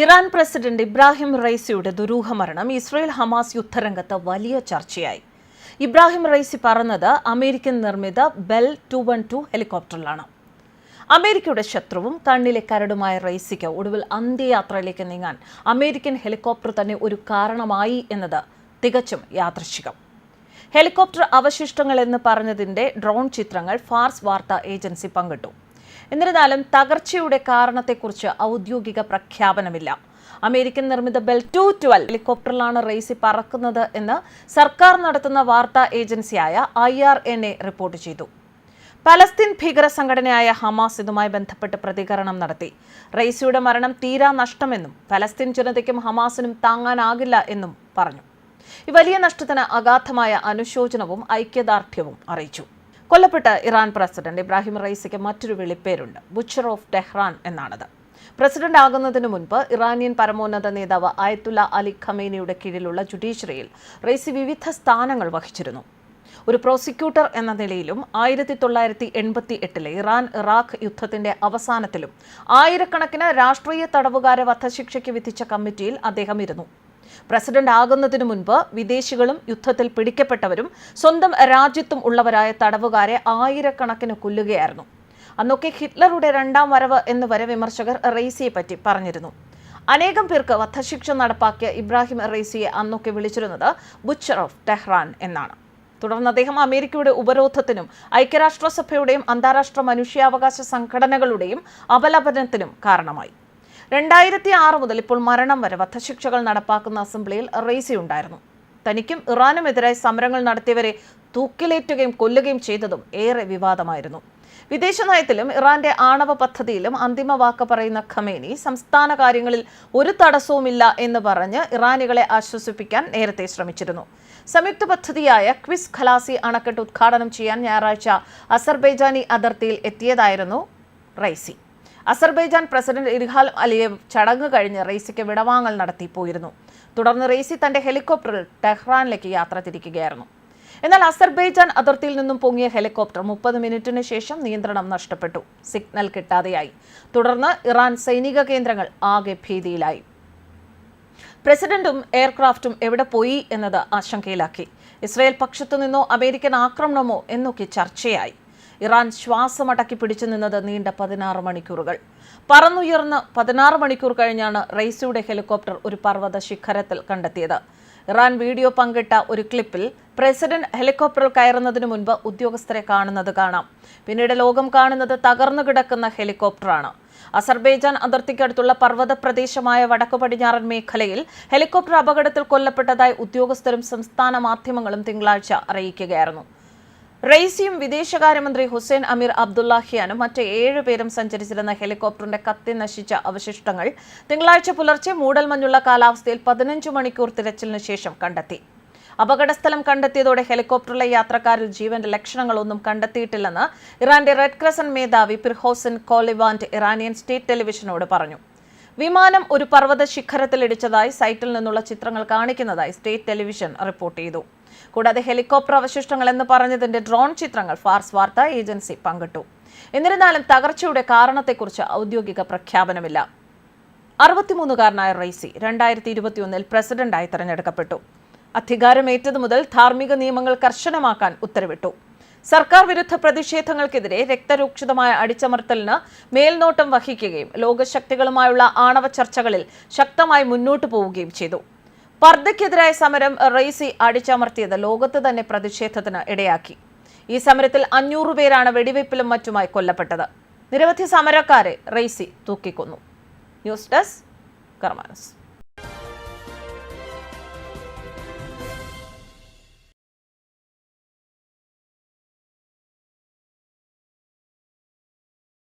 Iran president Ibrahim റൈസിയുടെ ദുരൂഹമരണം Israel Hamas യുദ്ധരംഗത്ത് വലിയ ചർച്ചയായി. ഇബ്രാഹിം റൈസി പറഞ്ഞത് അമേരിക്കൻ നിർമ്മിത ബെൽ ടു വൺ ടു ഹെലികോപ്റ്ററിലാണ്. അമേരിക്കയുടെ ശത്രുവും കണ്ണിലെ കരടുമായ റൈസിക്ക് ഒടുവിൽ അന്ത്യയാത്രയിലേക്ക് നീങ്ങാൻ അമേരിക്കൻ ഹെലികോപ്റ്റർ തന്നെ ഒരു കാരണമായി എന്നത് തികച്ചും യാദൃശ്ചികം. ഹെലികോപ്റ്റർ അവശിഷ്ടങ്ങൾ എന്ന് പറഞ്ഞതിന്റെ ഡ്രോൺ ചിത്രങ്ങൾ ഫാർസ് വാർത്താ ഏജൻസി പങ്കിട്ടു. എന്നിരുന്നാലും തകർച്ചയുടെ കാരണത്തെക്കുറിച്ച് ഔദ്യോഗിക പ്രഖ്യാപനമില്ല. അമേരിക്കൻ നിർമ്മിത ബെൽ ടു ട്വൽവ് ഹെലികോപ്റ്ററിലാണ് റേസി പറക്കുന്നത് എന്ന് സർക്കാർ നടത്തുന്ന വാർത്താ ഏജൻസിയായ I R N A report ചെയ്തു. പലസ്തീൻ ഭീകര സംഘടനയായ ഹമാസ് ഇതുമായി ബന്ധപ്പെട്ട് പ്രതികരണം നടത്തി. റൈസിയുടെ മരണം തീരാ നഷ്ടമെന്നും പലസ്തീൻ ജനതയ്ക്കും ഹമാസിനും താങ്ങാനാകില്ല എന്നും പറഞ്ഞു. ഈ വലിയ നഷ്ടത്തിന് അഗാധമായ അനുശോചനവും ഐക്യദാർഢ്യവും അറിയിച്ചു. കൊല്ലപ്പെട്ട ഇറാൻ പ്രസിഡന്റ് ഇബ്രാഹിം റൈസിക്ക് മറ്റൊരു വിളിപ്പേരുണ്ട്. ബുച്ചർ ഓഫ് ടെഹ്റാൻ എന്നാണത്. പ്രസിഡന്റ് ആകുന്നതിന് മുൻപ് ഇറാനിയൻ പരമോന്നത നേതാവ് ആയത്തുല്ല അലി ഖമേനിയുടെ കീഴിലുള്ള ജുഡീഷ്യറിയിൽ റൈസി വിവിധ സ്ഥാനങ്ങൾ വഹിച്ചിരുന്നു. ഒരു പ്രോസിക്യൂട്ടർ എന്ന നിലയിലും ആയിരത്തി തൊള്ളായിരത്തി എൺപത്തി എട്ടിലെ ഇറാൻ ഇറാഖ് യുദ്ധത്തിന്റെ അവസാനത്തിലും ആയിരക്കണക്കിന് രാഷ്ട്രീയ തടവുകാരെ വധശിക്ഷയ്ക്ക് വിധിച്ച കമ്മിറ്റിയിൽ അദ്ദേഹം ഇരുന്നു. പ്രസിഡന്റ് ആകുന്നതിനു മുൻപ് വിദേശികളും യുദ്ധത്തിൽ പിടിക്കപ്പെട്ടവരും സ്വന്തം രാജ്യത്തും ഉള്ളവരായ തടവുകാരെ ആയിരക്കണക്കിന് കൊല്ലുകയായിരുന്നു. അന്നൊക്കെ ഹിറ്റ്ലറുടെ രണ്ടാം വരവ് എന്ന് വരെ വിമർശകർ റെയ്സിയെ പറ്റി പറഞ്ഞിരുന്നു. അനേകം പേർക്ക് വധശിക്ഷ നടപ്പാക്കിയ ഇബ്രാഹിം റെയ്സിയെ അന്നൊക്കെ വിളിച്ചിരുന്നത് ബുച്ചർ ഓഫ് ടെഹ്റാൻ എന്നാണ്. തുടർന്ന് അദ്ദേഹം അമേരിക്കയുടെ ഉപരോധത്തിനും ഐക്യരാഷ്ട്രസഭയുടെയും അന്താരാഷ്ട്ര മനുഷ്യാവകാശ സംഘടനകളുടെയും അപലപനത്തിനും കാരണമായി. രണ്ടായിരത്തി ആറ് മുതൽ ഇപ്പോൾ മരണം വരെ വധശിക്ഷകൾ നടപ്പാക്കുന്ന അസംബ്ലിയിൽ റേസി ഉണ്ടായിരുന്നു തനിക്കും ഇറാനുമെതിരായി സമരങ്ങൾ നടത്തിയവരെ തൂക്കിലേറ്റുകയും കൊല്ലുകയും ചെയ്തതും ഏറെ വിവാദമായിരുന്നു. വിദേശ നയത്തിലും ഇറാന്റെ ആണവ പദ്ധതിയിലും അന്തിമ വാക്ക് പറയുന്ന ഖമേനി സംസ്ഥാന കാര്യങ്ങളിൽ ഒരു തടസ്സവുമില്ല എന്ന് പറഞ്ഞ് ഇറാനികളെ ആശ്വസിപ്പിക്കാൻ നേരത്തെ ശ്രമിച്ചിരുന്നു. സംയുക്ത പദ്ധതിയായ ക്വിസ് ഖലാസി അണക്കെട്ട് ഉദ്ഘാടനം ചെയ്യാൻ ഞായറാഴ്ച അസർബൈജാനി അതിർത്തിയിൽ എത്തിയതായിരുന്നു Raisi Azerbaijan president Ilham Aliyev ചടങ്ങ് കഴിഞ്ഞ് റെയ്സിക്ക് വിടവാങ്ങൽ നടത്തി പോയിരുന്നു. തുടർന്ന് റെയ്സി തന്റെ ഹെലികോപ്റ്ററിൽ ടെഹ്റാനിലേക്ക് യാത്ര തിരിക്കുകയായിരുന്നു. എന്നാൽ അസർബൈജാൻ അതിർത്തിയിൽ നിന്നും പൊങ്ങിയ ഹെലികോപ്റ്റർ മുപ്പത് മിനിറ്റിന് ശേഷം നിയന്ത്രണം നഷ്ടപ്പെട്ടു. സിഗ്നൽ കിട്ടാതെയായി. തുടർന്ന് ഇറാൻ സൈനിക കേന്ദ്രങ്ങൾ ആകെ ഭീതിയിലായി. പ്രസിഡന്റും എയർക്രാഫ്റ്റും എവിടെ പോയി എന്നത് ആശങ്കയിലാക്കി. ഇസ്രായേൽ പക്ഷത്തു നിന്നോ അമേരിക്കൻ ആക്രമണമോ എന്നൊക്കെ ചർച്ചയായി. ഇറാൻ ശ്വാസമടക്കി പിടിച്ചു നിന്നത് നീണ്ട പതിനാറ് മണിക്കൂറുകൾ. പറന്നുയർന്ന് പതിനാറ് മണിക്കൂർ കഴിഞ്ഞാണ് റെയ്സിയുടെ ഹെലികോപ്റ്റർ ഒരു പർവത ശിഖരത്തിൽ കണ്ടെത്തിയത്. ഇറാൻ വീഡിയോ പങ്കിട്ട ഒരു ക്ലിപ്പിൽ പ്രസിഡന്റ് ഹെലികോപ്റ്ററിൽ കയറുന്നതിന് മുൻപ് ഉദ്യോഗസ്ഥരെ കാണുന്നത് കാണാം. പിന്നീട് ലോകം കാണുന്നത് തകർന്നു കിടക്കുന്ന ഹെലികോപ്റ്ററാണ്. അസർബൈജാൻ അതിർത്തിക്കടുത്തുള്ള പർവത പ്രദേശമായ വടക്കു പടിഞ്ഞാറൻ മേഖലയിൽ ഹെലികോപ്റ്റർ അപകടത്തിൽ കൊല്ലപ്പെട്ടതായി ഉദ്യോഗസ്ഥരും സംസ്ഥാന മാധ്യമങ്ങളും തിങ്കളാഴ്ച അറിയിക്കുകയായിരുന്നു. റെയ്സിയും വിദേശകാര്യമന്ത്രി ഹുസൈൻ അമീർ അബ്ദുല്ലാഹിയാനും മറ്റ് ഏഴുപേരും സഞ്ചരിച്ചിരുന്ന ഹെലികോപ്റ്ററിന്റെ കത്തി നശിച്ച അവശിഷ്ടങ്ങൾ തിങ്കളാഴ്ച പുലർച്ചെ മൂടൽമഞ്ഞുള്ള കാലാവസ്ഥയിൽ പതിനഞ്ച് മണിക്കൂർ തിരച്ചിലിന് ശേഷം കണ്ടെത്തി. അപകടസ്ഥലം കണ്ടെത്തിയതോടെ ഹെലികോപ്റ്ററിലെ യാത്രക്കാരിൽ ജീവന്റെ ലക്ഷണങ്ങളൊന്നും കണ്ടെത്തിയിട്ടില്ലെന്ന് ഇറാന്റെ റെഡ് ക്രസൻ മേധാവി പിർഹോസൻ കോലിവാന്റ് ഇറാനിയൻ സ്റ്റേറ്റ് ടെലിവിഷനോട് പറഞ്ഞു. വിമാനം ഒരു പർവത ശിഖരത്തിൽ ഇടിച്ചതായി സൈറ്റിൽ നിന്നുള്ള ചിത്രങ്ങൾ കാണിക്കുന്നതായി സ്റ്റേറ്റ് ടെലിവിഷൻ റിപ്പോർട്ട് ചെയ്തു. കൂടാതെ ഹെലികോപ്റ്റർ അവശിഷ്ടങ്ങൾ എന്ന് പറഞ്ഞതിന്റെ ഡ്രോൺ ചിത്രങ്ങൾ ഫാർസ് വാർത്താ ഏജൻസി പങ്കിട്ടു. എന്നിരുന്നാലും തകർച്ചയുടെ കാരണത്തെക്കുറിച്ച് ഔദ്യോഗിക പ്രഖ്യാപനമില്ല. അറുപത്തിമൂന്നുകാരനായ റൈസി രണ്ടായിരത്തി ഇരുപത്തിയൊന്നിൽ പ്രസിഡന്റായി തെരഞ്ഞെടുക്കപ്പെട്ടു. അധികാരമേറ്റതു മുതൽ ധാർമ്മിക നിയമങ്ങൾ കർശനമാക്കാൻ ഉത്തരവിട്ടു. സർക്കാർ വിരുദ്ധ പ്രതിഷേധങ്ങൾക്കെതിരെ രക്തരൂക്ഷിതമായ അടിച്ചമർത്തലിന് മേൽനോട്ടം വഹിക്കുകയും ലോകശക്തികളുമായുള്ള ആണവ ചർച്ചകളിൽ ശക്തമായി മുന്നോട്ടു പോവുകയും ചെയ്തു. പർദ്ദയ്ക്കെതിരായ സമരം റെയ്സി അടിച്ചമർത്തിയത് ലോകത്ത് തന്നെ പ്രതിഷേധത്തിന് ഇടയാക്കി. ഈ സമരത്തിൽ അഞ്ഞൂറ് പേരാണ് വെടിവയ്പ്പിലും മറ്റുമായി കൊല്ലപ്പെട്ടത്. നിരവധി സമരക്കാരെ റെയ്സി തൂക്കിക്കൊന്നു. News desk കർമാനസ്.